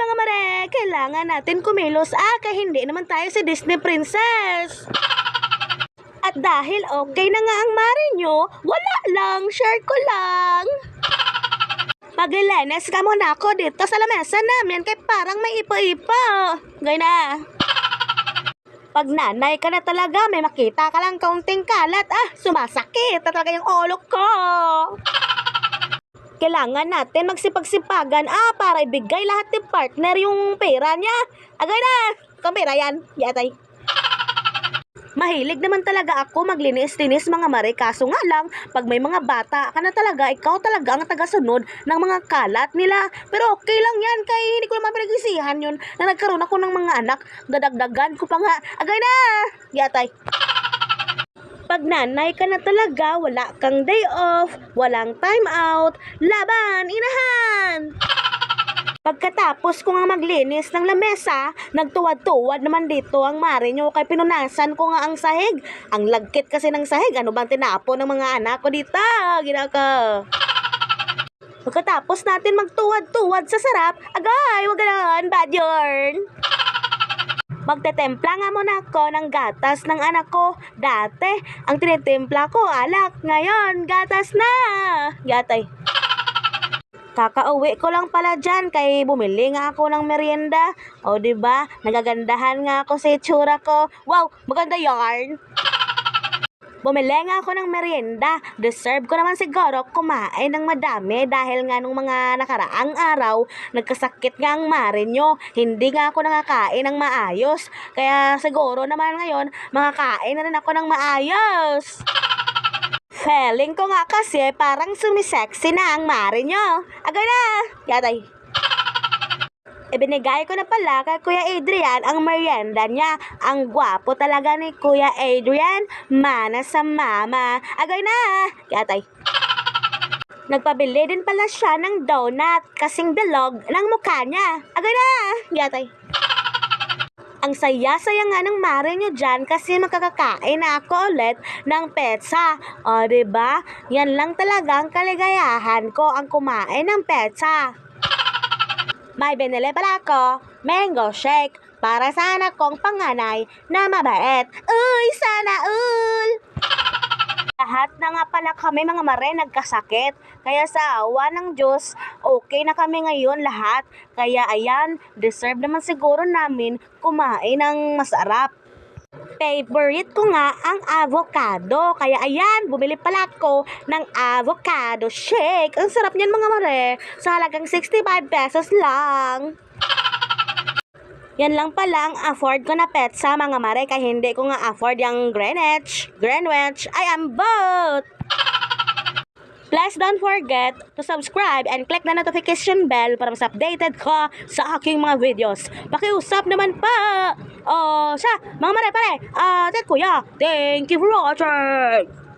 mga mare, kailangan natin kumilos ah, kaya hindi naman tayo si Disney Princess. At dahil okay na nga ang mare nyo, wala lang, share ko lang. Paglilenes ka muna ako dito sa lamesa namin kay parang may ipa-ipa. Gay na. Pag nanay ka na talaga, may makita ka lang kaunting kalat. Ah, sumasakit na talaga yung ulo ko. Kailangan natin magsipag-sipagan. Ah, para ibigay lahat ni partner yung pera niya. Agay na! Kung pera yan, yatay. Mahilig naman talaga ako maglinis-linis mga mare. Kaso nga lang pag may mga bata ka na talaga ikaw talaga ang tagasunod ng mga kalat nila. Pero okay lang yan kay hindi ko naman pinag-isihan yun na nagkaroon ako ng mga anak. Dadagdagan ko pa nga. Agay na! Yatay pag nanay ka na talaga, wala kang day off, walang time out, laban, inahan! Pagkatapos ko nga maglinis ng lamesa, nagtuwad-tuwad naman dito ang mare nyo kay pinunasan ko nga ang sahig. Ang lagkit kasi ng sahig, ano bang tinapon ng mga anak ko dito? Ginaka. Pagkatapos natin magtuwad-tuwad sa sarap, agay, wag ganon, bad yarn. Magtetempla nga muna ako ng gatas ng anak ko. Dati, ang tinitempla ko, alak. Ngayon, gatas na. Yatay. Kakauwi ko lang pala dyan kay bumili nga ako ng merienda. O, ba? Nagagandahan nga ako sa itsura ko. Wow, maganda yarn. Bumili nga ako ng merienda. Deserve ko naman siguro kumain ng madami dahil nga nung mga nakaraang araw, nagkasakit nga ang mare nyo. Hindi nga ako nakakain ng maayos. Kaya siguro naman ngayon, makakain na rin ako ng maayos. Feeling ko nga kasi parang sumisexy na ang mare nyo. Agay na! Yatay. Ibinigay ko na pala kay Kuya Adrian ang merienda niya. Ang gwapo talaga ni Kuya Adrian. Mana sa mama. Agay na! Yatay. Nagpabili din pala siya ng donut kasing bilog ng mukha niya. Agay na! Yatay. Ang saya-saya nga ng mare nyo dyan kasi makakakain na ako ulit ng petsa. O, ba? diba? Yan lang talaga ang kaligayahan ko ang kumain ng petsa. May binili pala ako, mango shake, para sa anak kong panganay na mabait. Uy, sana all! Lahat na nga pala kami mga mare nagkasakit. Kaya sa awa ng Diyos, okay na kami ngayon lahat. Kaya ayan, deserve naman siguro namin kumain ng masarap. Favorite ko nga ang avocado. Kaya ayan, bumili pala ako ng avocado shake. Ang sarap niyan mga mare. Sa halagang 65 pesos lang. Yan lang pala ang afford ko na petsa mga mare kaya hindi ko nga afford yung Greenwich. Greenwich, I am both! Please don't forget to subscribe and click the notification bell para mas updated ka sa aking mga videos. Pakiusap naman pa! Oh, siya, mga mare pare, uh, kuya, thank you for watching!